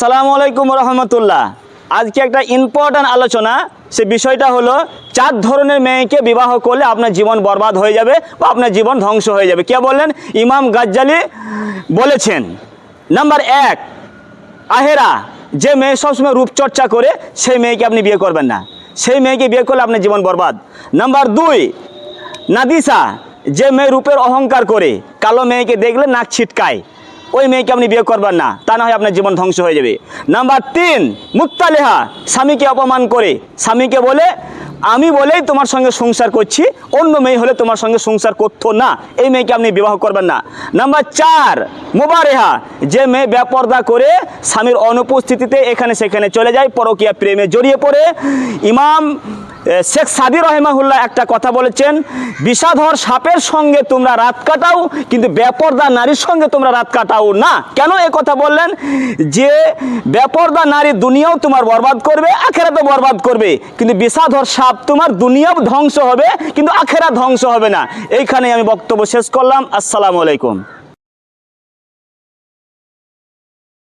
আসসালামু আলাইকুম রহমতুল্লাহ আজকে একটা ইম্পর্ট্যান্ট আলোচনা, সে বিষয়টা হলো চার ধরনের মেয়েকে বিবাহ করলে আপনার জীবন বরবাদ হয়ে যাবে বা আপনার জীবন ধ্বংস হয়ে যাবে। কে বললেন? ইমাম গাজ্জালি বলেছেন। নাম্বার এক, আহেরা, যে মেয়ে সবসময় রূপচর্চা করে, সেই মেয়েকে আপনি বিয়ে করবেন না। সেই মেয়েকে বিয়ে করলে আপনার জীবন বরবাদ। নাম্বার দুই, নাদিসা, যে মেয়ে রূপের অহংকার করে, কালো মেয়েকে দেখলে নাক ছিটকায়। ওই মেয়েকে আপনি বিয়ে করবেন না, তা না হয় আপনার জীবন ধ্বংস হয়ে যাবে। নাম্বার তিন, মুক্তালেহা, স্বামীকে অপমান করে। স্বামীকে বলে, আমি বলেই তোমার সঙ্গে সংসার করছি, অন্য মেয়ে হলে তোমার সঙ্গে সংসার করতো না, এই মেয়েকে আপনি বিবাহ করবেন না। নাম্বার চার, মোবারেহা, যে মেয়ে বেপর্দা করে স্বামীর অনুপস্থিতিতে এখানে সেখানে চলে যায়, পরকীয়া প্রেমে জড়িয়ে পড়ে। ইমাম শেখ সাদি রহেমাহুল্লাহ একটা কথা বলেছেন, বিষাধর সাপের সঙ্গে তোমরা রাত কাটাও, কিন্তু বেপর্দা নারীর সঙ্গে তোমরা রাত কাটাও না। কেন এ কথা বললেন? যে বেপর্দা নারী দুনিয়াও তোমার বরবাদ করবে আখেরাতে বরবাদ করবে। কিন্তু বিষাধর সাপ তোমার দুনিয়াও ধ্বংস হবে, কিন্তু আখেরা ধ্বংস হবে না। এইখানে আমি বক্তব্য শেষ করলাম। আসসালামু আলাইকুম।